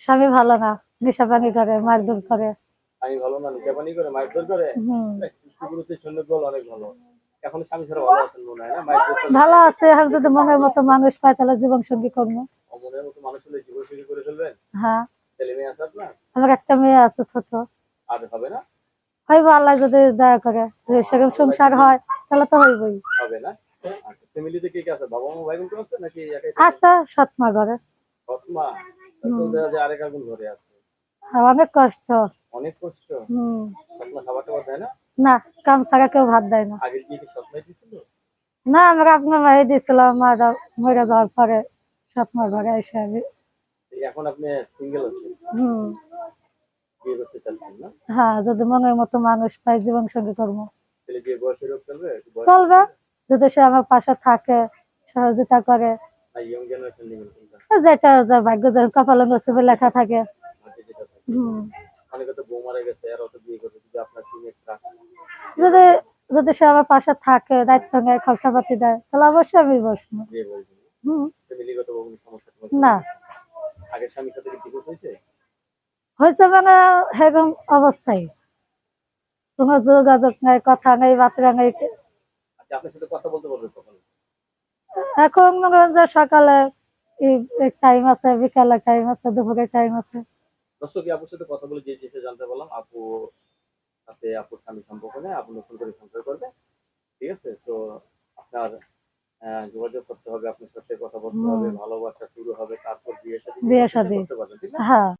স্বামী ভালো না নেশা পানি করে মারধর করে। ভালো না নিচে করে মাইর করে? হুম। সৈন্য বল অনেক ভালো। এখন স্বামী ছাড়া ভালো আছেন মনে হয় না? ভালো আছে এখন যদি মনের মতো মানুষ পায় তাহলে জীবন সঙ্গী করব মনের মতো মানুষ হলে জীবন শুরু করে ফেলবেন? হ্যাঁ। ছেলে মেয়ে আছে আপনার? আমার একটা মেয়ে আছে ছোট। আর হবে না? হইব আল্লাহ যদি দয়া করে। সেরকম সংসার হয় তাহলে তো হইবই। হবে না? আচ্ছা ফ্যামিলিতে কে কে আছে? বাবা মা ভাই বোন আছে নাকি একাই আছে সৎমা ঘরে। সৎ মা তো দেখা যায় আরেক আগুন ঘরে আছে। অনেক কষ্ট। অনেক কষ্ট? হম। সৎ খাবার টাবার দেয় না? না কাম ছাড়া কেউ ভাত দেয় না। আগে কি কি সৎ দিছিল? না আমরা আপনার মাই দিয়েছিলাম মারা মরে যাওয়ার পরে সৎমার ঘরে এসে আমি। এখন আপনি সিঙ্গেল আছেন। হম। বিয়ে করতে চাচ্ছেন না? হ্যাঁ যদি মনের মতো মানুষ পাই জীবন সঙ্গী করব। ছেলে বিয়ে বয়সের চলবে? চলবে? যদি সে আমার পাশে থাকে সহযোগিতা করে যেটা যার ভাগ্য যেন কপালে নসিবে লেখা থাকে। যদি যদি যদি সে আমার পাশে থাকে দায়িত্ব নেয় খরচাপাতি দেয় তাহলে অবশ্যই আমি বসবো। না। হয়েছে? মানে সেরকম অবস্থায় কোনো যোগাযোগ নাই কথা নেই বার্তা নেই। আচ্ছা আপনার সাথে কথা বলতে পারবে এখন মনে করেন যে সকালে টাইম আছে বিকালে টাইম আছে দুপুরে টাইম আছে। দর্শক আপুর সাথে কথা বলে যে জিনিসটা জানতে পারলাম আপু সাথে আপুর স্বামী সম্পর্ক নেই আপু নতুন করে সংসার করবে। ঠিক আছে? তো আপনার যোগাযোগ করতে হবে আপনার সাথে কথা বলতে হবে ভালোবাসা শুরু হবে তারপর বিয়ে শাদী বিয়ে শাদী। করতে পারবেন হ্যাঁ।